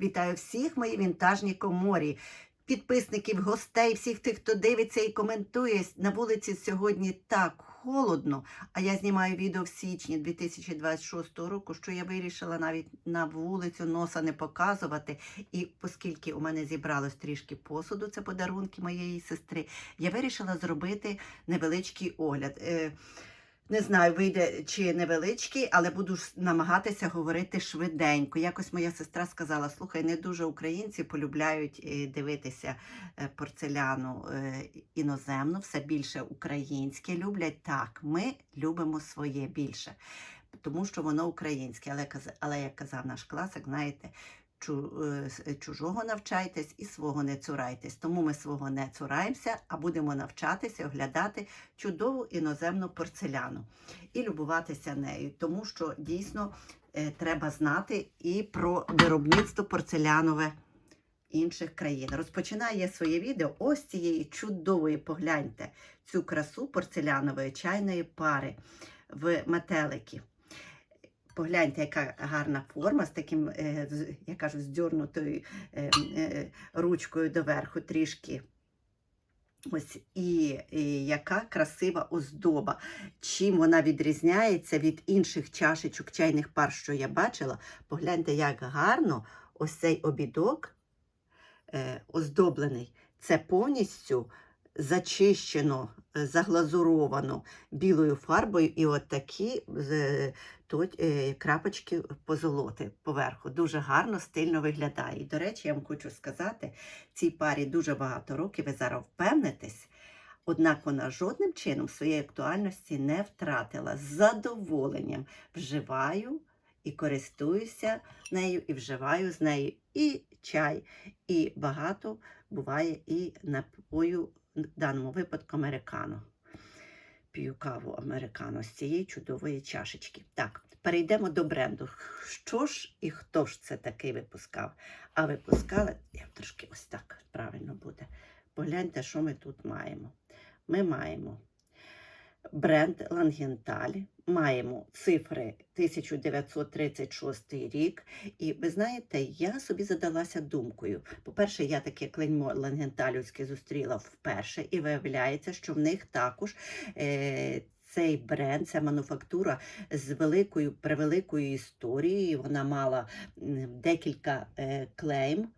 Вітаю всіх мої вінтажні коморі, підписників, гостей, всіх тих, хто дивиться і коментує. На вулиці сьогодні так холодно, а я знімаю відео в січні 2026 року, що я вирішила навіть на вулицю носа не показувати. І оскільки у мене зібралось трішки посуду, це подарунки моєї сестри, я вирішила зробити невеличкий огляд. Не знаю, вийде чи невеличкий, але буду намагатися говорити швиденько. Якось моя сестра сказала: слухай, не дуже українці полюбляють е, дивитися е, порцеляну е, іноземну, все більше українське люблять. Так, ми любимо своє більше, тому що воно українське. Але, але як казав наш класик, знаєте. Е, с- Чужого навчайтесь і свого не цурайтесь. Тому ми свого не цураємося, а будемо навчатися оглядати чудову іноземну порцеляну і любуватися нею, тому що дійсно е, треба знати і про виробництво порцелянове інших країн. Розпочинаю я своє відео ось цієї чудової, погляньте, цю красу порцелянової чайної пари в метелики. Погляньте, яка гарна форма з таким, е, я кажу, здьорнутою е, е, ручкою доверху трішки. Ось і, і яка красива оздоба. Чим вона відрізняється від інших чашечок чайних пар, що я бачила. Погляньте, як гарно ось цей обідок е, оздоблений. Це повністю зачищено, заглазуровано білою фарбою, і от такі тут е, крапочки позолоти поверху. Дуже гарно, стильно виглядає. І, до речі, я вам хочу сказати, цій парі дуже багато років, ви зараз впевнитесь. Однак вона жодним чином своєї актуальності не втратила. З задоволенням вживаю і користуюся нею, і вживаю з нею і чай, і багато буває і напою, в даному випадку американо. П'ю каву американо з цієї чудової чашечки. Так, перейдемо до бренду. Що ж і хто ж це такий випускав? А випускали, я трошки ось так правильно буде. Погляньте, що ми тут маємо. Ми маємо бренд Лангенталь, маємо цифри 1936 рік. І ви знаєте, я собі задалася думкою. По-перше, я таке клеймо лангенталівське зустріла вперше, і виявляється, що в них також. Е- цей бренд, ця мануфактура з великою превеликою історією. Вона мала декілька е, клейм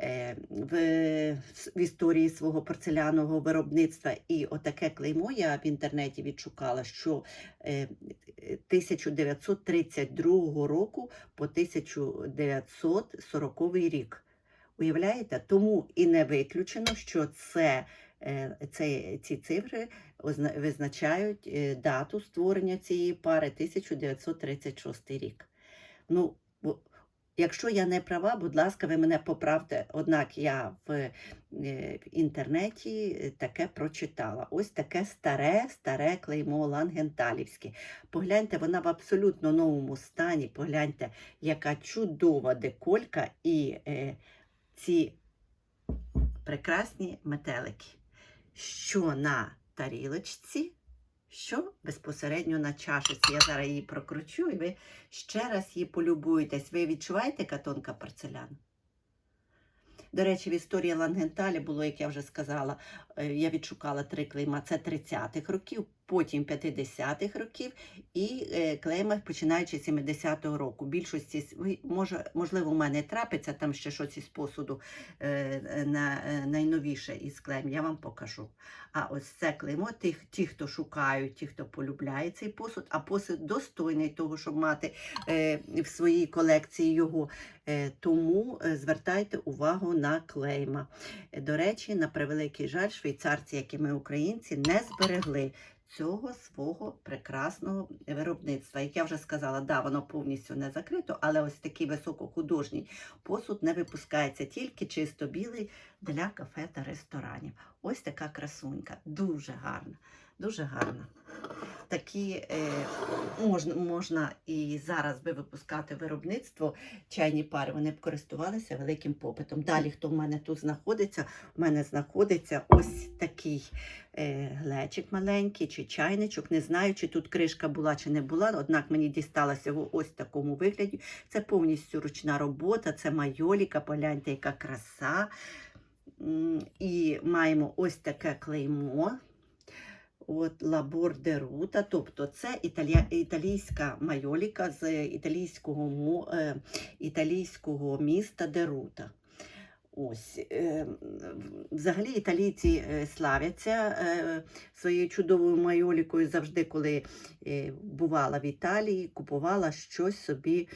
е, в, в історії свого порцелянового виробництва. І отаке клеймо я в інтернеті відшукала, що е, 1932 року по 1940 рік. Уявляєте? Тому і не виключено, що це, е, це, ці цифри визначають е, дату створення цієї пари 1936 рік. Ну, якщо я не права, будь ласка, ви мене поправте. Однак я в, е, інтернеті е, таке прочитала. Ось таке старе, старе клеймо лангенталівське. Погляньте, вона в абсолютно новому стані. Погляньте, яка чудова деколька і е, ці прекрасні метелики, що на тарілочці, що безпосередньо на чашиці. Я зараз її прокручу, і ви ще раз її полюбуєтесь. Ви відчуваєте катонка порцелян? До речі, в історії Лангенталі було, як я вже сказала, е, я відшукала три клейма. Це 30-х років, потім 50-х років і е, клейма починаючи з 70-го року. Більшості може, можливо, у мене трапиться там ще щось із посуду е, е, на, найновіше із клейм, я вам покажу. А ось це клеймо, тих, ті, хто шукають, ті, хто полюбляє цей посуд, а посуд достойний того, щоб мати в своїй колекції його. Тому звертайте увагу на клейма. До речі, на превеликий жаль, швейцарці, як і ми українці, не зберегли цього свого прекрасного виробництва. Як я вже сказала, да, воно повністю не закрито, але ось такий високохудожній посуд не випускається тільки чисто білий для кафе та ресторанів. Ось така красунька, дуже гарна. Дуже гарно. Такі е, можна, можна і зараз би випускати виробництво чайні пари. Вони б користувалися великим попитом. Далі, хто в мене тут знаходиться, в мене знаходиться ось такий е, глечик маленький чи чайничок. Не знаю, чи тут кришка була чи не була, однак мені дісталося його ось такому вигляді. Це повністю ручна робота, це майоліка, погляньте, яка краса. І маємо ось таке клеймо. От Лабор де Рута, тобто це італія, італійська майоліка з італійського, е, італійського міста Дерута. Ось, е, взагалі італійці е, славяться своєю чудовою майолікою завжди, коли бувала в Італії, купувала щось собі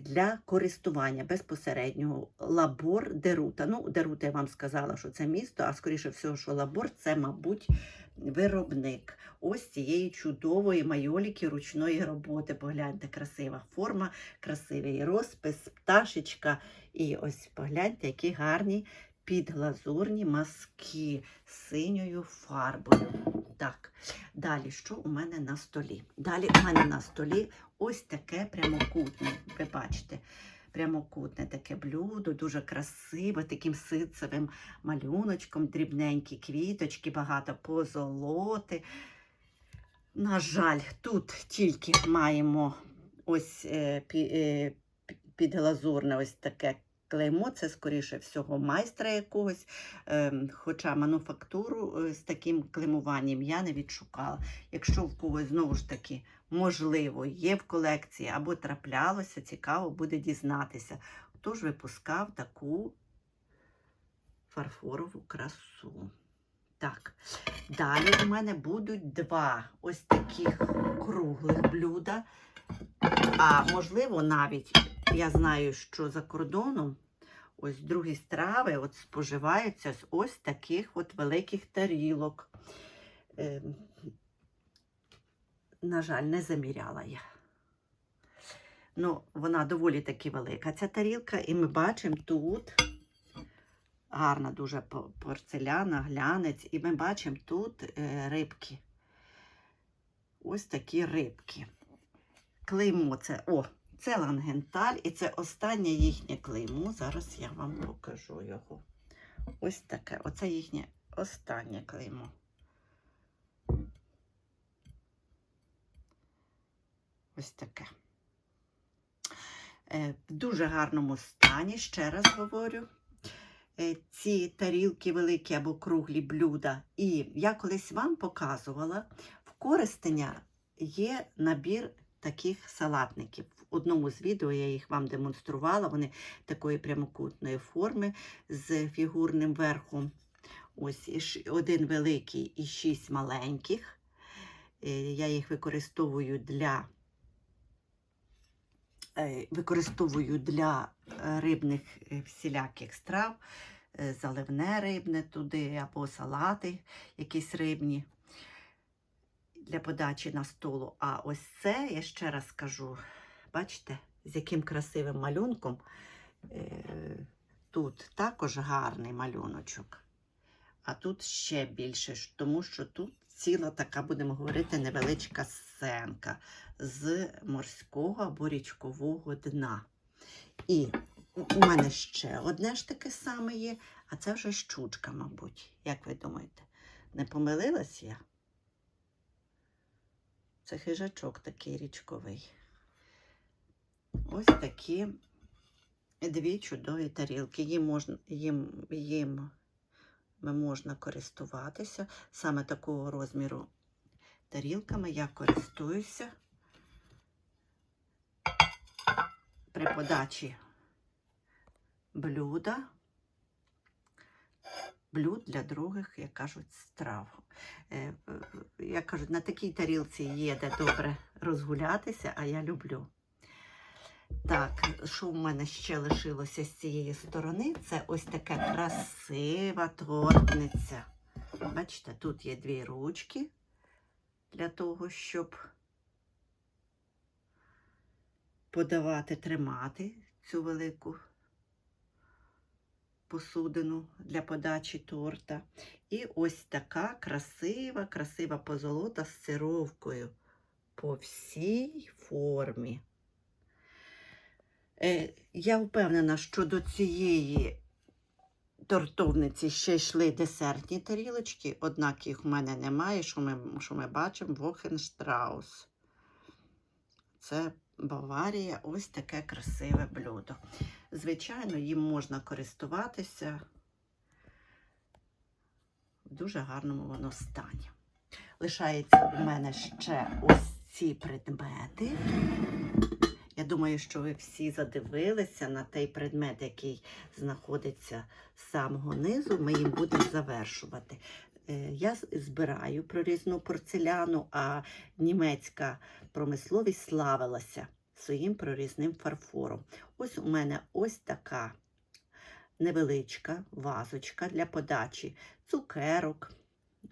для користування безпосереднього. Лабор Дерута. Ну, Дерута я вам сказала, що це місто, а скоріше всього, що лабор це, мабуть, виробник ось цієї чудової майоліки ручної роботи. Погляньте, красива форма, красивий розпис, пташечка. І ось погляньте, які гарні підглазурні маски з синьою фарбою. Так, далі, що у мене на столі? Далі у мене на столі ось таке прямокутне, ви бачите. Прямокутне таке блюдо, дуже красиве, таким ситцевим малюночком, дрібненькі квіточки, багато позолоти. На жаль, тут тільки маємо ось е, е, пі- підглазурне ось таке клеймо. Це, скоріше всього, майстра якогось. Ем, Хоча мануфактуру е, з таким клеймуванням я не відшукала. Якщо в когось знову ж таки можливо є в колекції або траплялося, цікаво буде дізнатися, хто ж випускав таку фарфорову красу. Так, далі у мене будуть два ось таких круглих блюда. А можливо, навіть я знаю, що за кордоном ось другі страви от споживаються з ось таких от великих тарілок. Ем, на жаль, не заміряла я. Ну, вона доволі таки велика, ця тарілка, і ми бачимо тут гарна дуже порцеляна, глянець, і ми бачимо тут е, рибки. Ось такі рибки. Клеймо це, о, це лангенталь, і це останнє їхнє клеймо. Зараз я вам покажу його. Ось таке. Оце їхнє останнє клеймо. Ось таке. Е, В дуже гарному стані, ще раз говорю. Е, Ці тарілки великі або круглі блюда. І я колись вам показувала, в користення є набір таких салатників. В одному з відео я їх вам демонструвала. Вони такої прямокутної форми з фігурним верхом. Ось один великий і шість маленьких. Е, Я їх використовую для е, використовую для е, рибних всіляких страв, заливне рибне туди або салати якісь рибні для подачі на столу. А ось це, я ще раз скажу, бачите, з яким красивим малюнком. Е, Тут також гарний малюночок, а тут ще більше, тому що тут ціла така, будемо говорити, невеличка сценка з морського або річкового дна. І у мене ще одне ж таке саме є, а це вже щучка, мабуть. Як ви думаєте, не помилилась я? Це хижачок такий річковий. Ось такі дві чудові тарілки. Їм можна, їм, їм можна користуватися. Саме такого розміру тарілками я користуюся при подачі блюда, блюд для других, як кажуть, страв. Е, Як кажуть, на такій тарілці є де добре розгулятися, а я люблю. Так, що в мене ще лишилося з цієї сторони? Це ось така красива тортниця. Бачите, тут є дві ручки для того, щоб подавати, тримати цю велику посудину для подачі торта. І ось така красива, красива позолота з сировкою по всій формі. Е, я впевнена, що до цієї тортовниці ще йшли десертні тарілочки, однак їх в мене немає, що ми, що ми бачимо Вохенштраус. Це Баварія, ось таке красиве блюдо. Звичайно, їм можна користуватися в дуже гарному воно стані. Лишається у мене ще ось ці предмети. Я думаю, що ви всі задивилися на той предмет, який знаходиться з самого низу. Ми їм будемо завершувати. Е, Я збираю прорізну порцеляну, а німецька промисловість славилася своїм прорізним фарфором. Ось у мене ось така невеличка вазочка для подачі цукерок,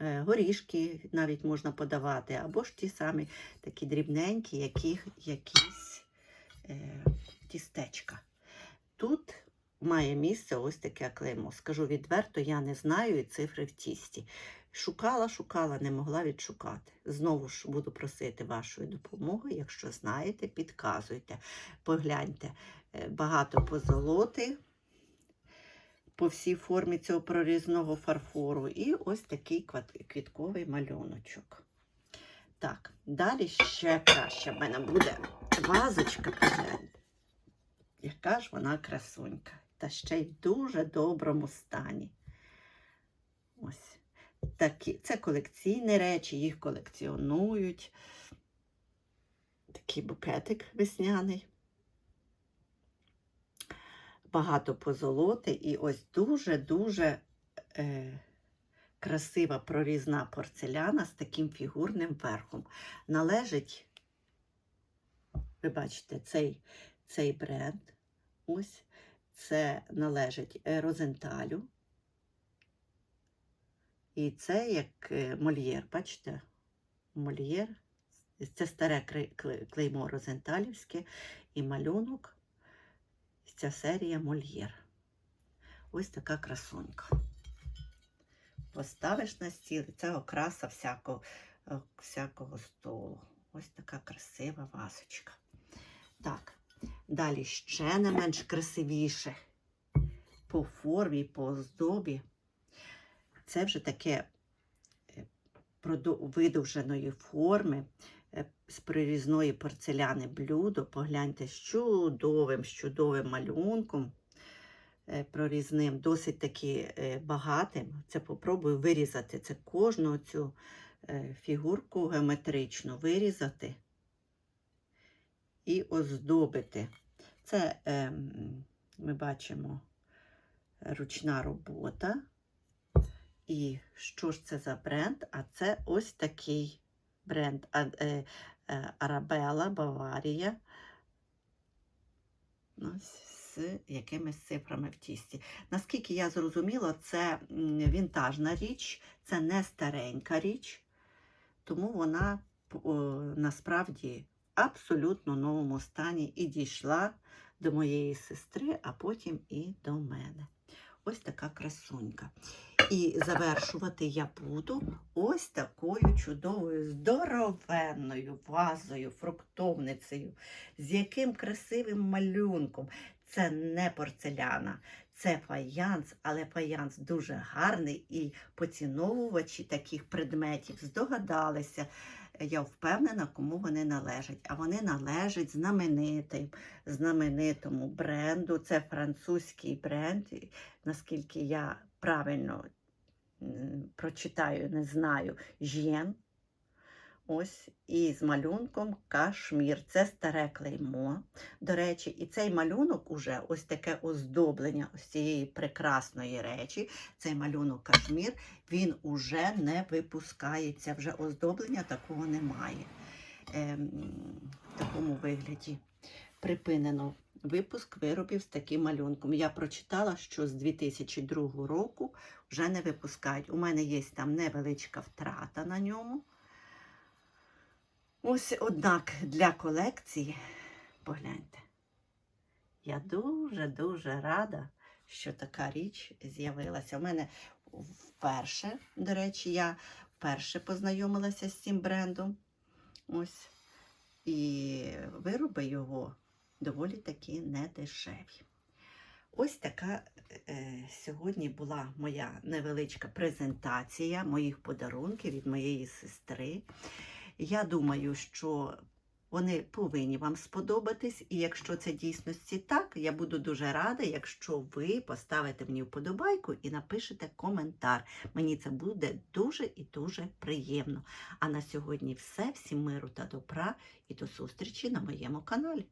е, горішки навіть можна подавати, або ж ті самі такі дрібненькі, яких, якісь е, тістечка. Тут має місце ось таке клеймо. Скажу відверто, я не знаю цифри в тісті. Шукала, шукала, не могла відшукати. Знову ж буду просити вашої допомоги. Якщо знаєте, підказуйте. Погляньте, е, багато позолоти по всій формі цього прорізного фарфору. І ось такий квітковий малюночок. Так, далі ще краще в мене буде вазочка, погляньте. Яка ж вона красунька. Та ще й в дуже доброму стані. Ось такі. Це колекційні речі, їх колекціонують. Такий букетик весняний. Багато позолоти і ось дуже-дуже е, красива прорізна порцеляна з таким фігурним верхом. Належить, ви бачите, цей, цей бренд. Ось це належить е, Розенталю. І це як е, мольєр, бачите? Мольєр. Це старе клей- клей- клеймо Розенталівське і малюнок. Ця серія мольєр. Ось така красунька. Поставиш на стіл, це окраса всякого, е, всякого столу. Ось така красива вазочка. Так, далі ще не менш красивіше по формі, по оздобі. Це вже таке е, видовженої форми е, з прирізної порцеляни блюдо. Погляньте з чудовим, з чудовим малюнком е, прорізним, досить таки багатим. Це попробую вирізати. Це кожну цю фігурку геометрично вирізати і оздобити. Це ем, ми бачимо ручна робота. І що ж це за бренд? А це ось такий бренд А- е, е, Арабела Баварія. Ось з якимись цифрами в тісті. Наскільки я зрозуміла, це вінтажна річ, це не старенька річ, тому вона насправді в абсолютно новому стані і дійшла до моєї сестри, а потім і до мене. Ось така красунька. І завершувати я буду ось такою чудовою, здоровенною вазою, фруктовницею, з яким красивим малюнком. Це не порцеляна, це фаянс, але фаянс дуже гарний і поціновувачі таких предметів здогадалися. Я впевнена, кому вони належать. А вони належать знаменитим, знаменитому бренду. Це французький бренд, наскільки я правильно прочитаю, не знаю, Жєн. Ось і з малюнком кашмір. Це старе клеймо. До речі, і цей малюнок уже ось таке оздоблення ось цієї прекрасної речі. Цей малюнок кашмір, він уже не випускається. Вже оздоблення такого немає. Ем, в такому вигляді припинено випуск виробів з таким малюнком. Я прочитала, що з 2002 року вже не випускають. У мене є там невеличка втрата на ньому. Ось, однак, для колекції, погляньте, я дуже-дуже рада, що така річ з'явилася. У мене вперше, до речі, я вперше познайомилася з цим брендом. Ось. І вироби його доволі таки недешеві. Ось така е, сьогодні була моя невеличка презентація моїх подарунків від моєї сестри. Я думаю, що вони повинні вам сподобатись, і якщо це дійсності так, я буду дуже рада, якщо ви поставите мені вподобайку і напишете коментар. Мені це буде дуже і дуже приємно. А на сьогодні все. Всім миру та добра і до зустрічі на моєму каналі.